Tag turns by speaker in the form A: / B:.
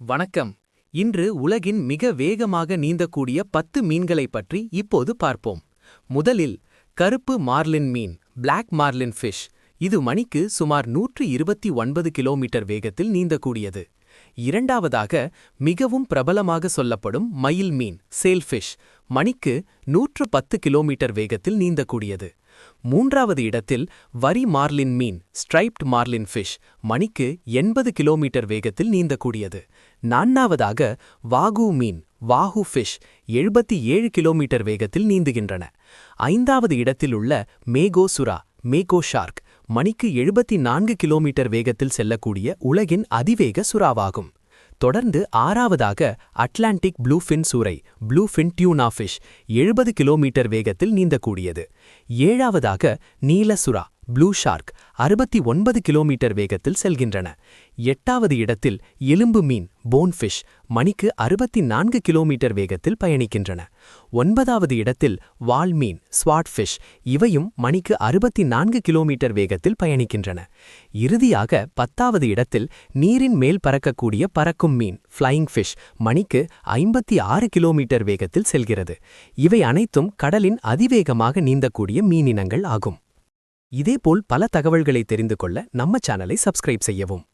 A: வணக்கம். இன்று உலகின் மிக வேகமாக நீந்தக்கூடிய பத்து மீன்களைப் பற்றி இப்போது பார்ப்போம். முதலில் கருப்பு மார்லின் மீன் பிளாக் மார்லின் ஃபிஷ் இது மணிக்கு சுமார் நூற்று இருபத்தி ஒன்பது கிலோமீட்டர் வேகத்தில் நீந்தக்கூடியது. இரண்டாவதாக மிகவும் பிரபலமாக சொல்லப்படும் மயில் மீன் சேல்ஃபிஷ் மணிக்கு நூற்று பத்து கிலோமீட்டர் வேகத்தில் நீந்தக்கூடியது. மூன்றாவது இடத்தில் வரி மார்லின் மீன் ஸ்ட்ரைப்ட் மார்லின் ஃபிஷ் மணிக்கு எண்பது கிலோமீட்டர் வேகத்தில் நீந்தக்கூடியது. நான்காவதாக வாகு மீன் வாஹு ஃபிஷ் எழுபத்தி ஏழு கிலோமீட்டர் வேகத்தில் நீந்துகின்றன. ஐந்தாவது இடத்தில் உள்ள மேகோ சுறா மேகோ ஷார்க் மணிக்கு எழுபத்தி நான்கு கிலோமீட்டர் வேகத்தில் செல்லக்கூடிய உலகின் அதிவேக சுறாவாகும். தொடர்ந்து ஆறாவதாக அட்லாண்டிக் ப்ளூஃபின் சூறை ப்ளூஃபின் டியூனா ஃபிஷ் எழுபது கிலோமீட்டர் வேகத்தில் நீந்தக்கூடியது. ஏழாவதாக நீல சுறா ப்ளூ ஷார்க் அறுபத்தி ஒன்பது கிலோமீட்டர் வேகத்தில் செல்கின்றன. எட்டாவது இடத்தில் எலும்பு மீன் போன்ஃபிஷ் மணிக்கு அறுபத்தி நான்கு கிலோமீட்டர் வேகத்தில் பயணிக்கின்றன. ஒன்பதாவது இடத்தில் வால் மீன் ஸ்வாட்ஃபிஷ் இவையும் மணிக்கு அறுபத்தி நான்கு கிலோமீட்டர் வேகத்தில் பயணிக்கின்றன. இறுதியாக பத்தாவது இடத்தில் நீரின் மேல் பறக்கக்கூடிய பறக்கும் மீன் ஃப்ளையிங் ஃபிஷ் மணிக்கு ஐம்பத்தி ஆறு கிலோமீட்டர் வேகத்தில் செல்கிறது. இவை அனைத்தும் கடலின் அதிவேகமாக நீந்தக்கூடிய மீனினங்கள் ஆகும். இதேபோல் பல தகவல்களை தெரிந்து கொள்ள நம்ம சேனலை சப்ஸ்கிரைப் செய்யவும்.